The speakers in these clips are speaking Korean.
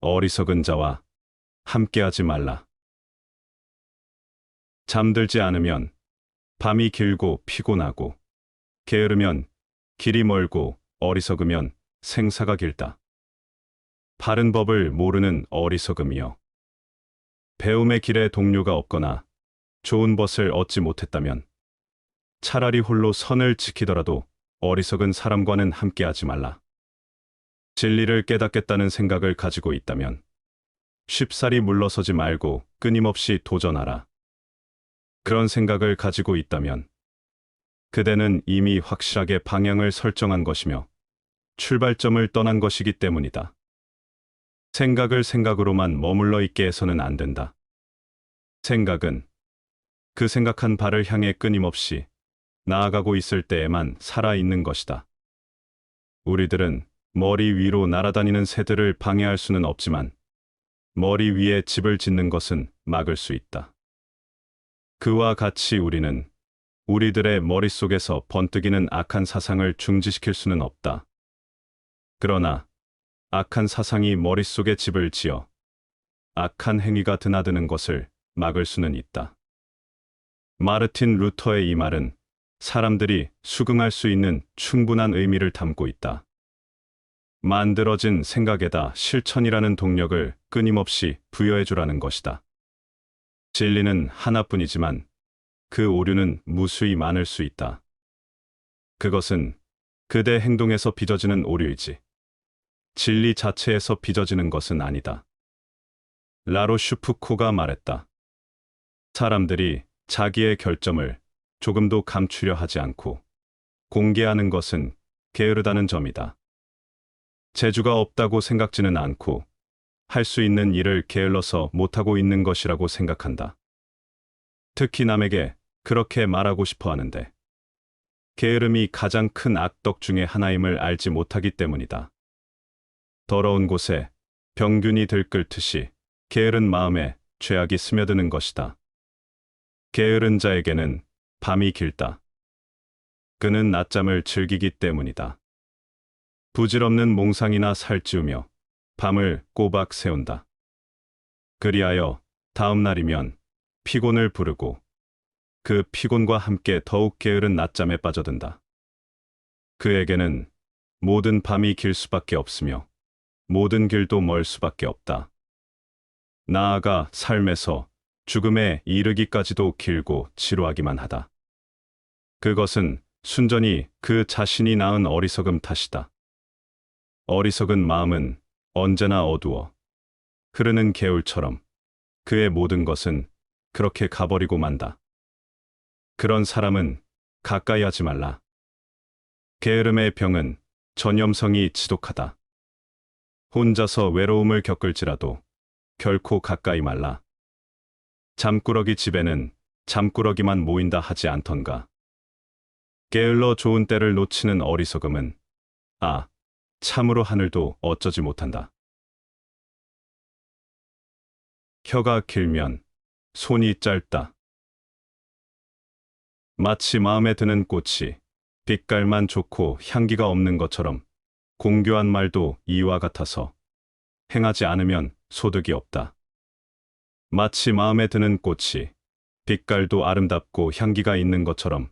어리석은 자와 함께하지 말라. 잠들지 않으면 밤이 길고 피곤하고 게으르면 길이 멀고 어리석으면 생사가 길다. 바른 법을 모르는 어리석음이여. 배움의 길에 동료가 없거나 좋은 벗을 얻지 못했다면 차라리 홀로 선을 지키더라도 어리석은 사람과는 함께하지 말라. 진리를 깨닫겠다는 생각을 가지고 있다면 쉽사리 물러서지 말고 끊임없이 도전하라. 그런 생각을 가지고 있다면 그대는 이미 확실하게 방향을 설정한 것이며 출발점을 떠난 것이기 때문이다. 생각을 생각으로만 머물러 있게 해서는 안 된다. 생각은 그 생각한 발을 향해 끊임없이 나아가고 있을 때에만 살아있는 것이다. 우리들은 머리 위로 날아다니는 새들을 방해할 수는 없지만 머리 위에 집을 짓는 것은 막을 수 있다. 그와 같이 우리는 우리들의 머릿속에서 번뜩이는 악한 사상을 중지시킬 수는 없다. 그러나 악한 사상이 머릿속에 집을 지어 악한 행위가 드나드는 것을 막을 수는 있다. 마르틴 루터의 이 말은 사람들이 수긍할 수 있는 충분한 의미를 담고 있다. 만들어진 생각에다 실천이라는 동력을 끊임없이 부여해주라는 것이다. 진리는 하나뿐이지만 그 오류는 무수히 많을 수 있다. 그것은 그대 행동에서 빚어지는 오류이지. 진리 자체에서 빚어지는 것은 아니다. 라로슈프코가 말했다. 사람들이 자기의 결점을 조금도 감추려 하지 않고 공개하는 것은 게으르다는 점이다. 재주가 없다고 생각지는 않고 할 수 있는 일을 게을러서 못하고 있는 것이라고 생각한다. 특히 남에게 그렇게 말하고 싶어 하는데 게으름이 가장 큰 악덕 중의 하나임을 알지 못하기 때문이다. 더러운 곳에 병균이 들끓듯이 게으른 마음에 죄악이 스며드는 것이다. 게으른 자에게는 밤이 길다. 그는 낮잠을 즐기기 때문이다. 부질없는 몽상이나 살찌우며 밤을 꼬박 세운다. 그리하여 다음 날이면 피곤을 부르고 그 피곤과 함께 더욱 게으른 낮잠에 빠져든다. 그에게는 모든 밤이 길 수밖에 없으며 모든 길도 멀 수밖에 없다. 나아가 삶에서 죽음에 이르기까지도 길고 지루하기만 하다. 그것은 순전히 그 자신이 낳은 어리석음 탓이다. 어리석은 마음은 언제나 어두워 흐르는 개울처럼 그의 모든 것은 그렇게 가버리고 만다. 그런 사람은 가까이 하지 말라. 게으름의 병은 전염성이 지독하다. 혼자서 외로움을 겪을지라도 결코 가까이 말라. 잠꾸러기 집에는 잠꾸러기만 모인다 하지 않던가. 게을러 좋은 때를 놓치는 어리석음은 아, 참으로 하늘도 어쩌지 못한다. 혀가 길면 손이 짧다. 마치 마음에 드는 꽃이 빛깔만 좋고 향기가 없는 것처럼 공교한 말도 이와 같아서 행하지 않으면 소득이 없다. 마치 마음에 드는 꽃이 빛깔도 아름답고 향기가 있는 것처럼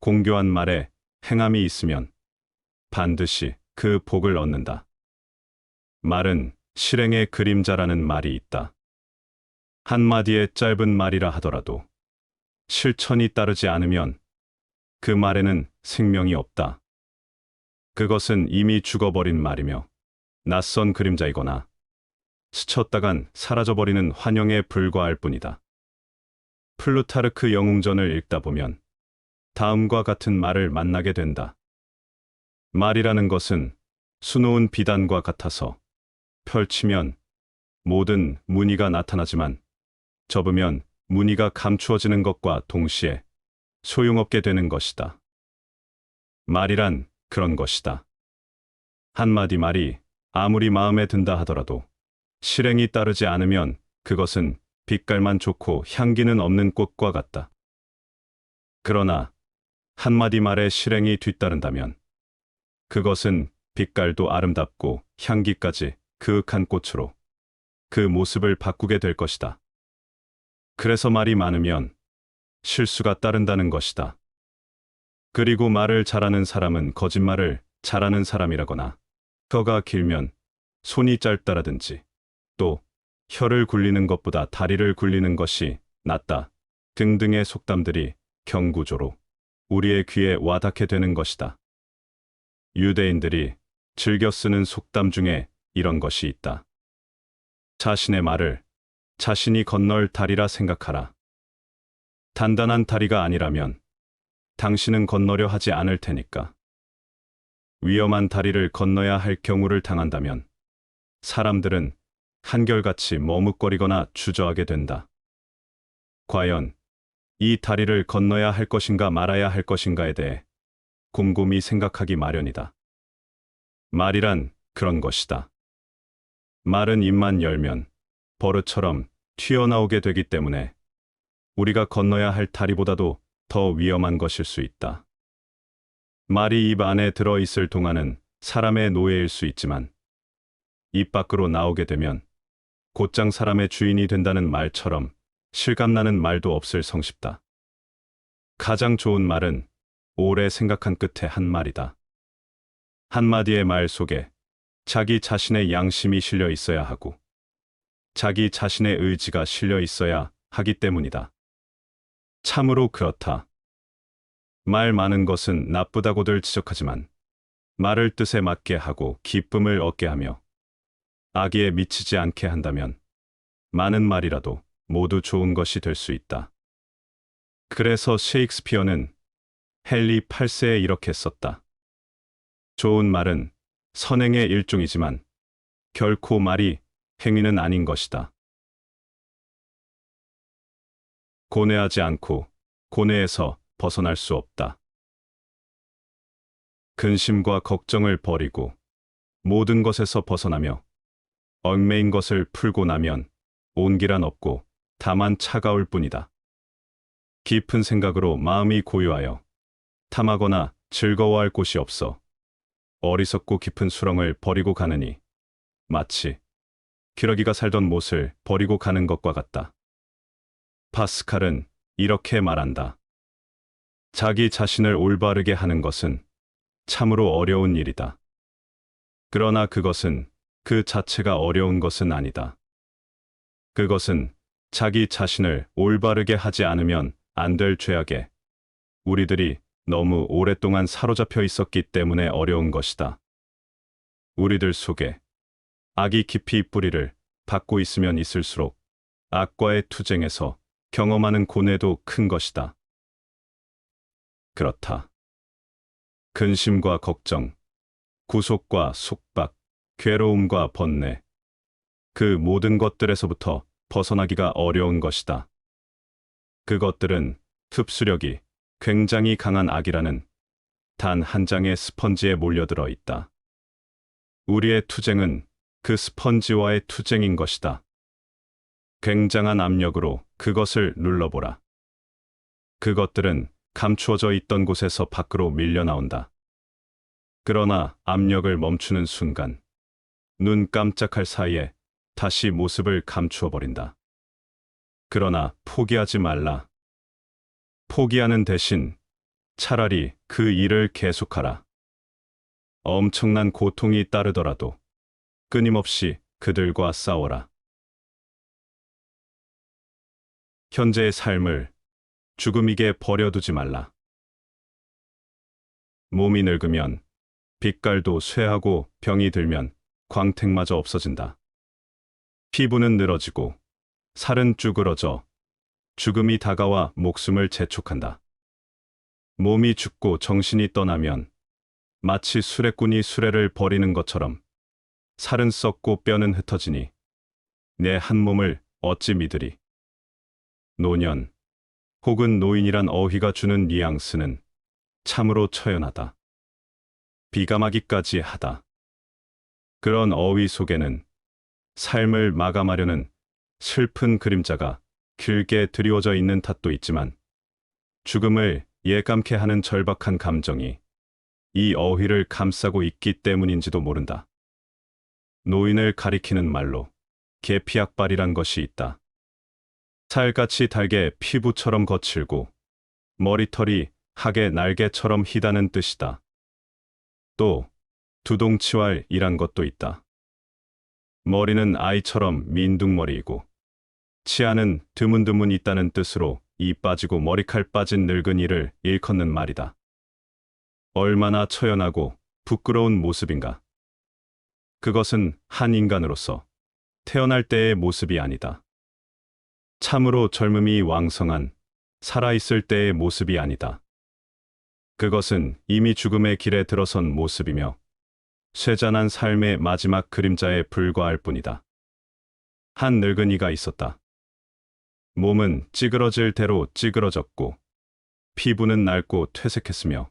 공교한 말에 행함이 있으면 반드시 그 복을 얻는다. 말은 실행의 그림자라는 말이 있다. 한마디의 짧은 말이라 하더라도 실천이 따르지 않으면 그 말에는 생명이 없다. 그것은 이미 죽어버린 말이며 낯선 그림자이거나 스쳤다간 사라져버리는 환영에 불과할 뿐이다. 플루타르크 영웅전을 읽다 보면 다음과 같은 말을 만나게 된다. 말이라는 것은 수놓은 비단과 같아서 펼치면 모든 무늬가 나타나지만 접으면 무늬가 감추어지는 것과 동시에 소용없게 되는 것이다. 말이란 그런 것이다. 한마디 말이 아무리 마음에 든다 하더라도 실행이 따르지 않으면 그것은 빛깔만 좋고 향기는 없는 꽃과 같다. 그러나 한마디 말에 실행이 뒤따른다면 그것은 빛깔도 아름답고 향기까지 그윽한 꽃으로 그 모습을 바꾸게 될 것이다. 그래서 말이 많으면 실수가 따른다는 것이다. 그리고 말을 잘하는 사람은 거짓말을 잘하는 사람이라거나 혀가 길면 손이 짧다라든지 또 혀를 굴리는 것보다 다리를 굴리는 것이 낫다 등등의 속담들이 경구조로 우리의 귀에 와닿게 되는 것이다. 유대인들이 즐겨 쓰는 속담 중에 이런 것이 있다. 자신의 말을 자신이 건널 다리라 생각하라. 단단한 다리가 아니라면 당신은 건너려 하지 않을 테니까. 위험한 다리를 건너야 할 경우를 당한다면 사람들은 한결같이 머뭇거리거나 주저하게 된다. 과연 이 다리를 건너야 할 것인가 말아야 할 것인가에 대해 곰곰이 생각하기 마련이다. 말이란 그런 것이다. 말은 입만 열면 버릇처럼 튀어나오게 되기 때문에 우리가 건너야 할 다리보다도 더 위험한 것일 수 있다. 말이 입 안에 들어 있을 동안은 사람의 노예일 수 있지만 입 밖으로 나오게 되면 곧장 사람의 주인이 된다는 말처럼 실감나는 말도 없을 성쉽다. 가장 좋은 말은 오래 생각한 끝에 한 말이다. 한마디의 말 속에 자기 자신의 양심이 실려 있어야 하고 자기 자신의 의지가 실려 있어야 하기 때문이다. 참으로 그렇다. 말 많은 것은 나쁘다고들 지적하지만 말을 뜻에 맞게 하고 기쁨을 얻게 하며 악의에 미치지 않게 한다면 많은 말이라도 모두 좋은 것이 될 수 있다. 그래서 셰익스피어는 헨리 8세에 이렇게 썼다. 좋은 말은 선행의 일종이지만 결코 말이 행위는 아닌 것이다. 고뇌하지 않고 고뇌에서 벗어날 수 없다. 근심과 걱정을 버리고 모든 것에서 벗어나며 얽매인 것을 풀고 나면 온기란 없고 다만 차가울 뿐이다. 깊은 생각으로 마음이 고요하여 탐하거나 즐거워할 곳이 없어 어리석고 깊은 수렁을 버리고 가느니 마치 기러기가 살던 못을 버리고 가는 것과 같다. 파스칼은 이렇게 말한다. 자기 자신을 올바르게 하는 것은 참으로 어려운 일이다. 그러나 그것은 그 자체가 어려운 것은 아니다. 그것은 자기 자신을 올바르게 하지 않으면 안 될 죄악에 우리들이 너무 오랫동안 사로잡혀 있었기 때문에 어려운 것이다. 우리들 속에 악이 깊이 뿌리를 받고 있으면 있을수록 악과의 투쟁에서 경험하는 고뇌도 큰 것이다. 그렇다. 근심과 걱정, 구속과 속박, 괴로움과 번뇌, 그 모든 것들에서부터 벗어나기가 어려운 것이다. 그것들은 흡수력이 굉장히 강한 악이라는 단 한 장의 스펀지에 몰려들어 있다. 우리의 투쟁은 그 스펀지와의 투쟁인 것이다. 굉장한 압력으로 그것을 눌러보라. 그것들은 감추어져 있던 곳에서 밖으로 밀려 나온다. 그러나 압력을 멈추는 순간 눈 깜짝할 사이에 다시 모습을 감추어 버린다. 그러나 포기하지 말라. 포기하는 대신 차라리 그 일을 계속하라. 엄청난 고통이 따르더라도 끊임없이 그들과 싸워라. 현재의 삶을 죽음이게 버려두지 말라. 몸이 늙으면 빛깔도 쇠하고 병이 들면 광택마저 없어진다. 피부는 늘어지고 살은 쭈그러져 죽음이 다가와 목숨을 재촉한다. 몸이 죽고 정신이 떠나면 마치 수레꾼이 수레를 버리는 것처럼 살은 썩고 뼈는 흩어지니 내 한 몸을 어찌 믿으리. 노년 혹은 노인이란 어휘가 주는 뉘앙스는 참으로 처연하다. 비감하기까지 하다. 그런 어휘 속에는 삶을 마감하려는 슬픈 그림자가 길게 드리워져 있는 탓도 있지만 죽음을 예감케 하는 절박한 감정이 이 어휘를 감싸고 있기 때문인지도 모른다. 노인을 가리키는 말로 계피약발이란 것이 있다. 살같이 달게 피부처럼 거칠고 머리털이 학의 날개처럼 희다는 뜻이다. 또 두동치왈이란 것도 있다. 머리는 아이처럼 민둥머리이고 치아는 드문드문 있다는 뜻으로 이 빠지고 머리칼 빠진 늙은이를 일컫는 말이다. 얼마나 처연하고 부끄러운 모습인가. 그것은 한 인간으로서 태어날 때의 모습이 아니다. 참으로 젊음이 왕성한 살아있을 때의 모습이 아니다. 그것은 이미 죽음의 길에 들어선 모습이며 쇠잔한 삶의 마지막 그림자에 불과할 뿐이다. 한 늙은이가 있었다. 몸은 찌그러질 대로 찌그러졌고 피부는 낡고 퇴색했으며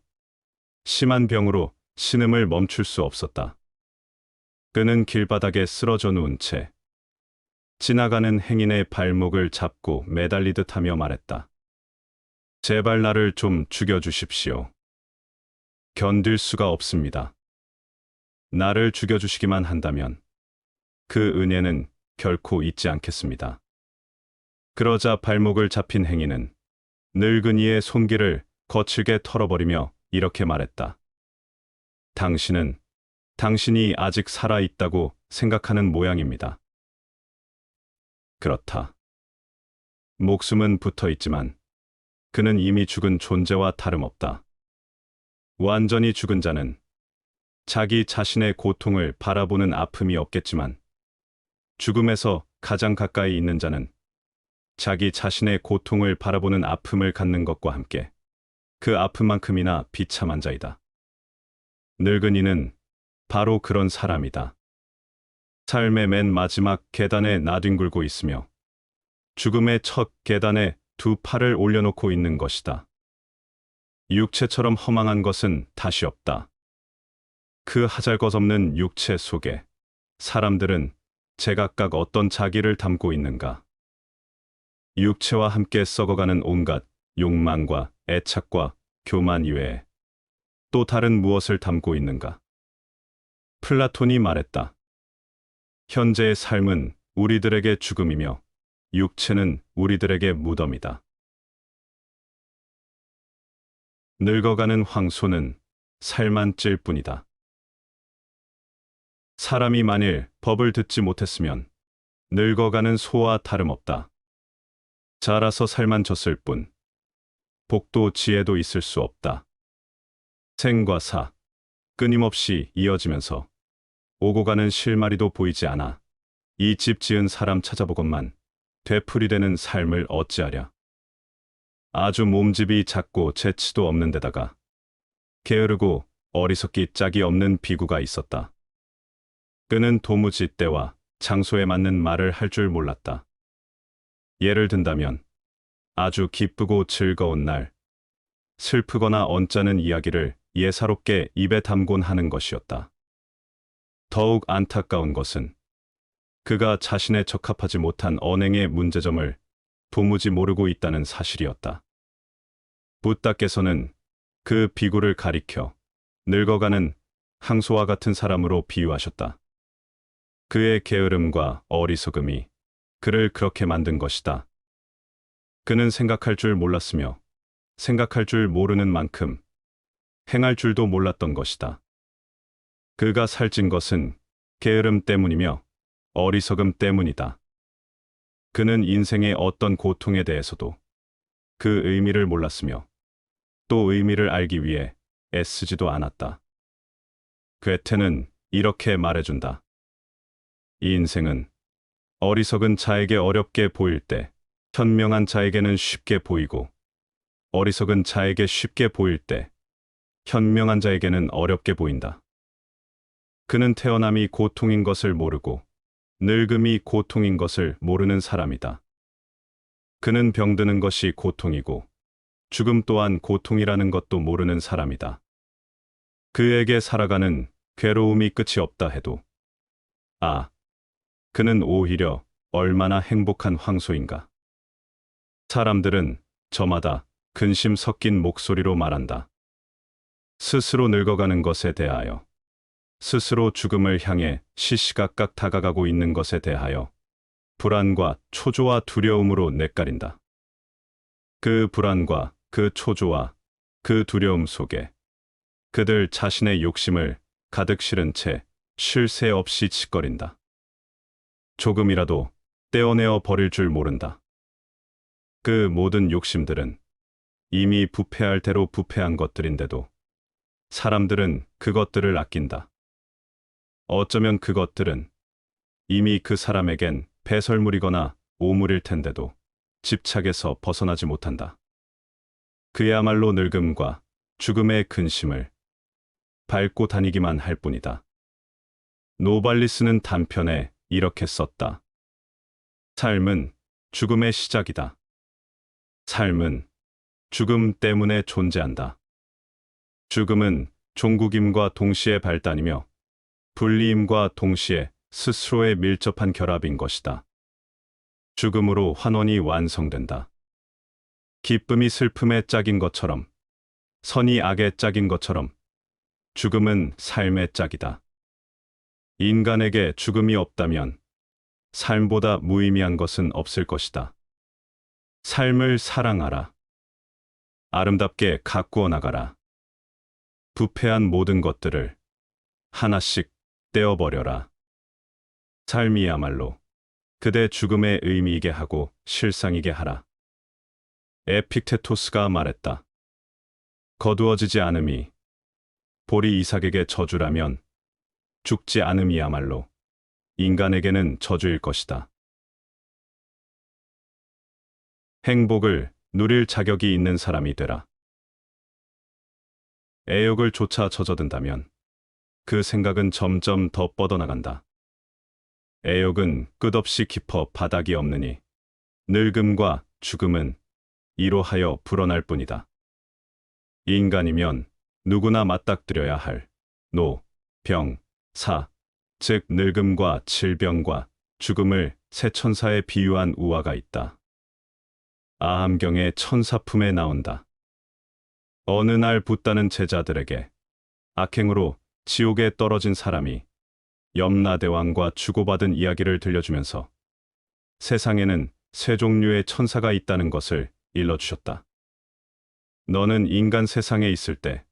심한 병으로 신음을 멈출 수 없었다. 그는 길바닥에 쓰러져 누운 채 지나가는 행인의 발목을 잡고 매달리듯 하며 말했다. 제발 나를 좀 죽여주십시오. 견딜 수가 없습니다. 나를 죽여주시기만 한다면 그 은혜는 결코 잊지 않겠습니다. 그러자 발목을 잡힌 행인은 늙은이의 손길을 거칠게 털어버리며 이렇게 말했다. 당신은 당신이 아직 살아있다고 생각하는 모양입니다. 그렇다. 목숨은 붙어 있지만 그는 이미 죽은 존재와 다름없다. 완전히 죽은 자는 자기 자신의 고통을 바라보는 아픔이 없겠지만 죽음에서 가장 가까이 있는 자는 자기 자신의 고통을 바라보는 아픔을 갖는 것과 함께 그 아픔만큼이나 비참한 자이다. 늙은이는 바로 그런 사람이다. 삶의 맨 마지막 계단에 나뒹굴고 있으며 죽음의 첫 계단에 두 팔을 올려놓고 있는 것이다. 육체처럼 허망한 것은 다시 없다. 그 하잘것없는 육체 속에 사람들은 제각각 어떤 자기를 담고 있는가. 육체와 함께 썩어가는 온갖 욕망과 애착과 교만 이외에 또 다른 무엇을 담고 있는가. 플라톤이 말했다. 현재의 삶은 우리들에게 죽음이며 육체는 우리들에게 무덤이다. 늙어가는 황소는 살만 찔 뿐이다. 사람이 만일 법을 듣지 못했으면 늙어가는 소와 다름없다. 자라서 살만 졌을 뿐 복도 지혜도 있을 수 없다. 생과 사 끊임없이 이어지면서 오고 가는 실마리도 보이지 않아 이 집 지은 사람 찾아보건만 되풀이되는 삶을 어찌하랴. 아주 몸집이 작고 재치도 없는 데다가 게으르고 어리석기 짝이 없는 비구가 있었다. 그는 도무지 때와 장소에 맞는 말을 할 줄 몰랐다. 예를 든다면 아주 기쁘고 즐거운 날, 슬프거나 언짢은 이야기를 예사롭게 입에 담곤 하는 것이었다. 더욱 안타까운 것은 그가 자신에 적합하지 못한 언행의 문제점을 도무지 모르고 있다는 사실이었다. 부따께서는 그 비구를 가리켜 늙어가는 항소와 같은 사람으로 비유하셨다. 그의 게으름과 어리석음이 그를 그렇게 만든 것이다. 그는 생각할 줄 몰랐으며 생각할 줄 모르는 만큼 행할 줄도 몰랐던 것이다. 그가 살찐 것은 게으름 때문이며 어리석음 때문이다. 그는 인생의 어떤 고통에 대해서도 그 의미를 몰랐으며 또 의미를 알기 위해 애쓰지도 않았다. 괴테는 이렇게 말해준다. 이 인생은 어리석은 자에게 어렵게 보일 때 현명한 자에게는 쉽게 보이고 어리석은 자에게 쉽게 보일 때 현명한 자에게는 어렵게 보인다. 그는 태어남이 고통인 것을 모르고 늙음이 고통인 것을 모르는 사람이다. 그는 병드는 것이 고통이고 죽음 또한 고통이라는 것도 모르는 사람이다. 그에게 살아가는 괴로움이 끝이 없다 해도 아, 그는 오히려 얼마나 행복한 황소인가. 사람들은 저마다 근심 섞인 목소리로 말한다. 스스로 늙어가는 것에 대하여 스스로 죽음을 향해 시시각각 다가가고 있는 것에 대하여 불안과 초조와 두려움으로 내까린다. 그 불안과 그 초조와 그 두려움 속에 그들 자신의 욕심을 가득 실은 채 쉴 새 없이 짓거린다. 조금이라도 떼어내어 버릴 줄 모른다. 그 모든 욕심들은 이미 부패할 대로 부패한 것들인데도 사람들은 그것들을 아낀다. 어쩌면 그것들은 이미 그 사람에겐 배설물이거나 오물일 텐데도 집착에서 벗어나지 못한다. 그야말로 늙음과 죽음의 근심을 밟고 다니기만 할 뿐이다. 노발리스는 단편에 이렇게 썼다. 삶은 죽음의 시작이다. 삶은 죽음 때문에 존재한다. 죽음은 종국임과 동시에 발단이며 분리임과 동시에 스스로의 밀접한 결합인 것이다. 죽음으로 환원이 완성된다. 기쁨이 슬픔의 짝인 것처럼, 선이 악의 짝인 것처럼, 죽음은 삶의 짝이다. 인간에게 죽음이 없다면 삶보다 무의미한 것은 없을 것이다. 삶을 사랑하라. 아름답게 가꾸어 나가라. 부패한 모든 것들을 하나씩 떼어버려라. 삶이야말로 그대 죽음의 의미이게 하고 실상이게 하라. 에픽테토스가 말했다. 거두어지지 않음이 볼이 이삭에게 저주라면 죽지 않음이야말로 인간에게는 저주일 것이다. 행복을 누릴 자격이 있는 사람이 되라. 애욕을 쫓아 젖어든다면 그 생각은 점점 더 뻗어나간다. 애욕은 끝없이 깊어 바닥이 없느니 늙음과 죽음은 이로 하여 불어날 뿐이다. 인간이면 누구나 맞닥뜨려야 할 노, 병, 사, 즉 늙음과 질병과 죽음을 새 천사에 비유한 우화가 있다. 아함경의 천사품에 나온다. 어느 날 붙다는 제자들에게 악행으로 지옥에 떨어진 사람이 염라대왕과 주고받은 이야기를 들려주면서 세상에는 세 종류의 천사가 있다는 것을 일러주셨다. 너는 인간 세상에 있을 때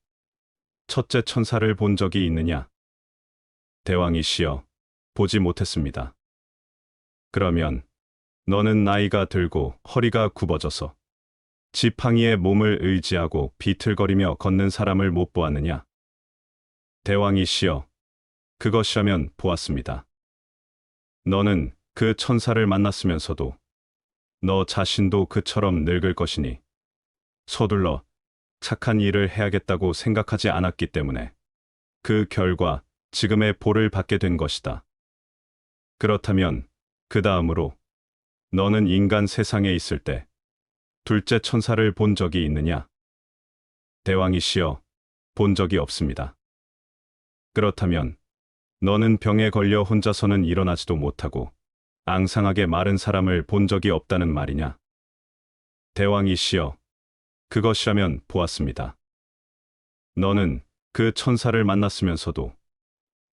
첫째 천사를 본 적이 있느냐? 대왕이시여, 보지 못했습니다. 그러면 너는 나이가 들고 허리가 굽어져서 지팡이에 몸을 의지하고 비틀거리며 걷는 사람을 못 보았느냐? 대왕이시여, 그것이라면 보았습니다. 너는 그 천사를 만났으면서도 너 자신도 그처럼 늙을 것이니 서둘러 착한 일을 해야겠다고 생각하지 않았기 때문에 그 결과 지금의 보를 받게 된 것이다. 그렇다면 그 다음으로 너는 인간 세상에 있을 때 둘째 천사를 본 적이 있느냐? 대왕이시여, 본 적이 없습니다. 그렇다면 너는 병에 걸려 혼자서는 일어나지도 못하고 앙상하게 마른 사람을 본 적이 없다는 말이냐? 대왕이시여, 그것이라면 보았습니다. 너는 그 천사를 만났으면서도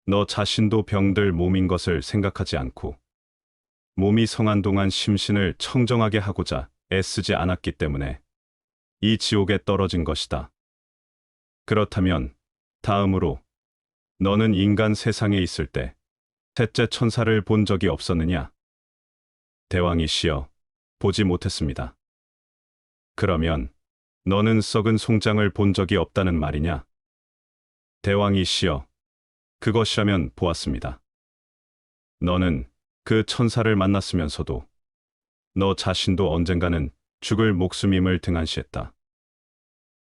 너 자신도 병들 몸인 것을 생각하지 않고 몸이 성한 동안 심신을 청정하게 하고자 애쓰지 않았기 때문에 이 지옥에 떨어진 것이다. 그렇다면 다음으로 너는 인간 세상에 있을 때 셋째 천사를 본 적이 없었느냐? 대왕이시여, 보지 못했습니다. 그러면 너는 썩은 송장을 본 적이 없다는 말이냐? 대왕이시여, 그것이라면 보았습니다. 너는 그 천사를 만났으면서도 너 자신도 언젠가는 죽을 목숨임을 등한시했다.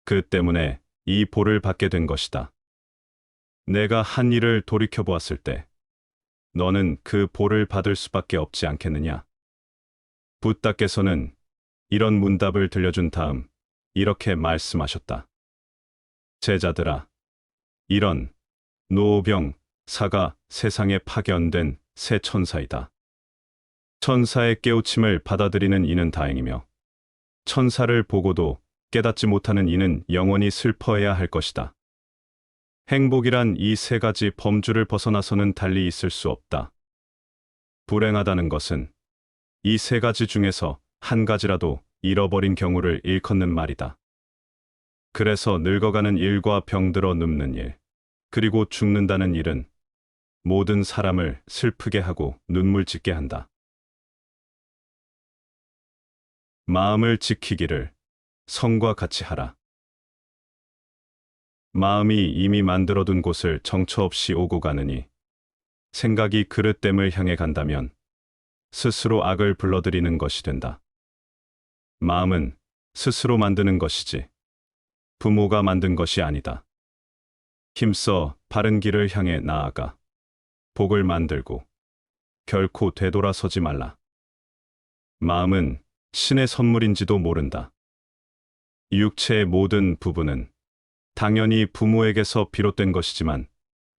그 때문에 이 볼을 받게 된 것이다. 내가 한 일을 돌이켜보았을 때 너는 그 볼을 받을 수밖에 없지 않겠느냐? 붓다께서는 이런 문답을 들려준 다음 이렇게 말씀하셨다. 제자들아, 이런 노병, 사가 세상에 파견된 새 천사이다. 천사의 깨우침을 받아들이는 이는 다행이며 천사를 보고도 깨닫지 못하는 이는 영원히 슬퍼해야 할 것이다. 행복이란 이 세 가지 범주를 벗어나서는 달리 있을 수 없다. 불행하다는 것은 이 세 가지 중에서 한 가지라도 잃어버린 경우를 일컫는 말이다. 그래서 늙어가는 일과 병들어 눕는 일, 그리고 죽는다는 일은 모든 사람을 슬프게 하고 눈물 짓게 한다. 마음을 지키기를 성과 같이 하라. 마음이 이미 만들어둔 곳을 정처 없이 오고 가느니 생각이 그릇됨을 향해 간다면 스스로 악을 불러들이는 것이 된다. 마음은 스스로 만드는 것이지 부모가 만든 것이 아니다. 힘써 바른 길을 향해 나아가 복을 만들고 결코 되돌아서지 말라. 마음은 신의 선물인지도 모른다. 육체의 모든 부분은 당연히 부모에게서 비롯된 것이지만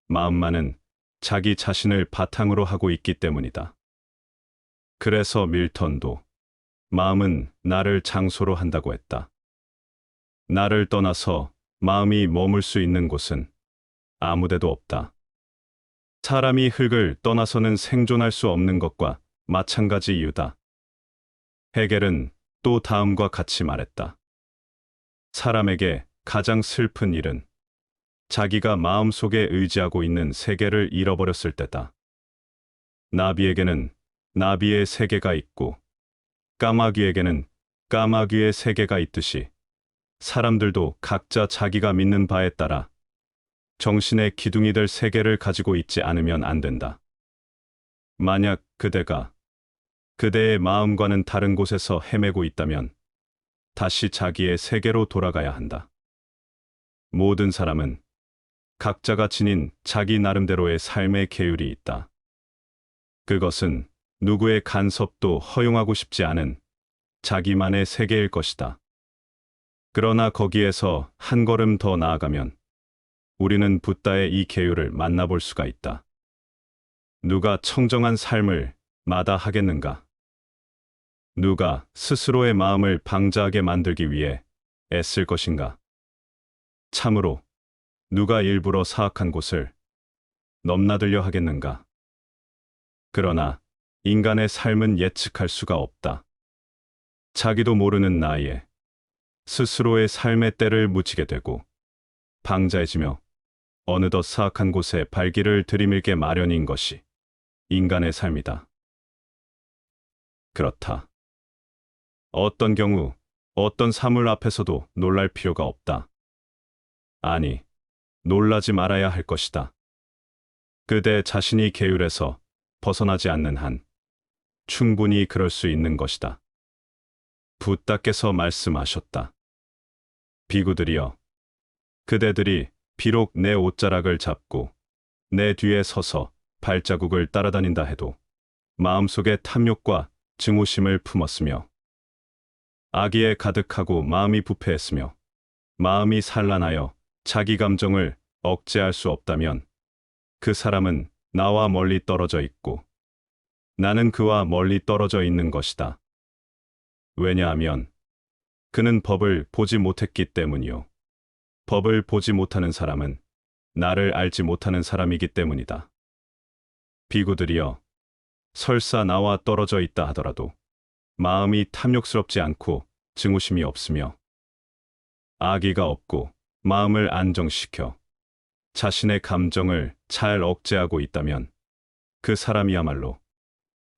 마음만은 자기 자신을 바탕으로 하고 있기 때문이다. 그래서 밀턴도 마음은 나를 장소로 한다고 했다. 나를 떠나서 마음이 머물 수 있는 곳은 아무데도 없다. 사람이 흙을 떠나서는 생존할 수 없는 것과 마찬가지 이유다. 헤겔은 또 다음과 같이 말했다. 사람에게 가장 슬픈 일은 자기가 마음속에 의지하고 있는 세계를 잃어버렸을 때다. 나비에게는 나비의 세계가 있고 까마귀에게는 까마귀의 세계가 있듯이 사람들도 각자 자기가 믿는 바에 따라 정신의 기둥이 될 세계를 가지고 있지 않으면 안 된다. 만약 그대가 그대의 마음과는 다른 곳에서 헤매고 있다면 다시 자기의 세계로 돌아가야 한다. 모든 사람은 각자가 지닌 자기 나름대로의 삶의 계율이 있다. 그것은 누구의 간섭도 허용하고 싶지 않은 자기만의 세계일 것이다. 그러나 거기에서 한 걸음 더 나아가면 우리는 붓다의 이 계율을 만나볼 수가 있다. 누가 청정한 삶을 마다하겠는가? 누가 스스로의 마음을 방자하게 만들기 위해 애쓸 것인가? 참으로 누가 일부러 사악한 곳을 넘나들려 하겠는가? 그러나 인간의 삶은 예측할 수가 없다. 자기도 모르는 나이에 스스로의 삶의 때를 묻히게 되고 방자해지며 어느덧 사악한 곳에 발길을 들이밀게 마련인 것이 인간의 삶이다. 그렇다. 어떤 경우, 어떤 사물 앞에서도 놀랄 필요가 없다. 아니, 놀라지 말아야 할 것이다. 그대 자신이 계율에서 벗어나지 않는 한, 충분히 그럴 수 있는 것이다. 붓다께서 말씀하셨다. 비구들이여, 그대들이 비록 내 옷자락을 잡고 내 뒤에 서서 발자국을 따라다닌다 해도 마음속에 탐욕과 증오심을 품었으며 악의에 가득하고 마음이 부패했으며 마음이 산란하여 자기 감정을 억제할 수 없다면 그 사람은 나와 멀리 떨어져 있고 나는 그와 멀리 떨어져 있는 것이다. 왜냐하면 그는 법을 보지 못했기 때문이요. 법을 보지 못하는 사람은 나를 알지 못하는 사람이기 때문이다. 비구들이여, 설사 나와 떨어져 있다 하더라도 마음이 탐욕스럽지 않고 증오심이 없으며 악의가 없고 마음을 안정시켜 자신의 감정을 잘 억제하고 있다면 그 사람이야말로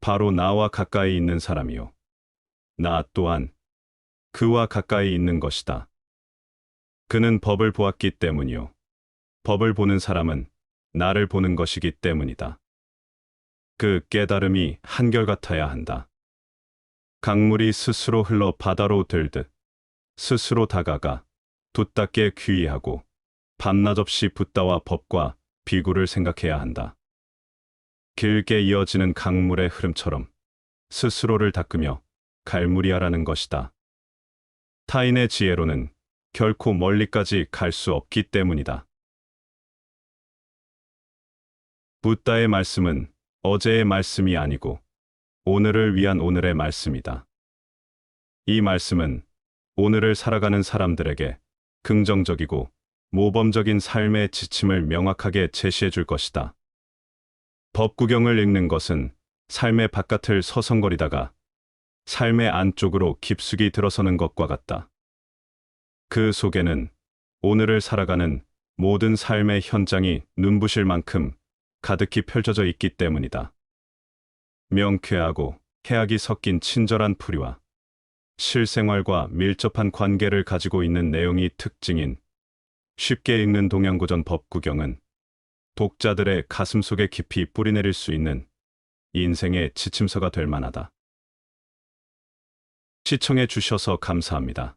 바로 나와 가까이 있는 사람이요. 나 또한 그와 가까이 있는 것이다. 그는 법을 보았기 때문이요. 법을 보는 사람은 나를 보는 것이기 때문이다. 그 깨달음이 한결같아야 한다. 강물이 스스로 흘러 바다로 들듯 스스로 다가가 돛답게 귀의하고 밤낮 없이 붓다와 법과 비구를 생각해야 한다. 길게 이어지는 강물의 흐름처럼 스스로를 닦으며 갈무리하라는 것이다. 타인의 지혜로는 결코 멀리까지 갈 수 없기 때문이다. 붓다의 말씀은 어제의 말씀이 아니고 오늘을 위한 오늘의 말씀이다. 이 말씀은 오늘을 살아가는 사람들에게 긍정적이고 모범적인 삶의 지침을 명확하게 제시해 줄 것이다. 법구경을 읽는 것은 삶의 바깥을 서성거리다가 삶의 안쪽으로 깊숙이 들어서는 것과 같다. 그 속에는 오늘을 살아가는 모든 삶의 현장이 눈부실 만큼 가득히 펼쳐져 있기 때문이다. 명쾌하고 해악이 섞인 친절한 풀이와 실생활과 밀접한 관계를 가지고 있는 내용이 특징인 쉽게 읽는 동양고전 법구경은 독자들의 가슴 속에 깊이 뿌리내릴 수 있는 인생의 지침서가 될 만하다. 시청해 주셔서 감사합니다.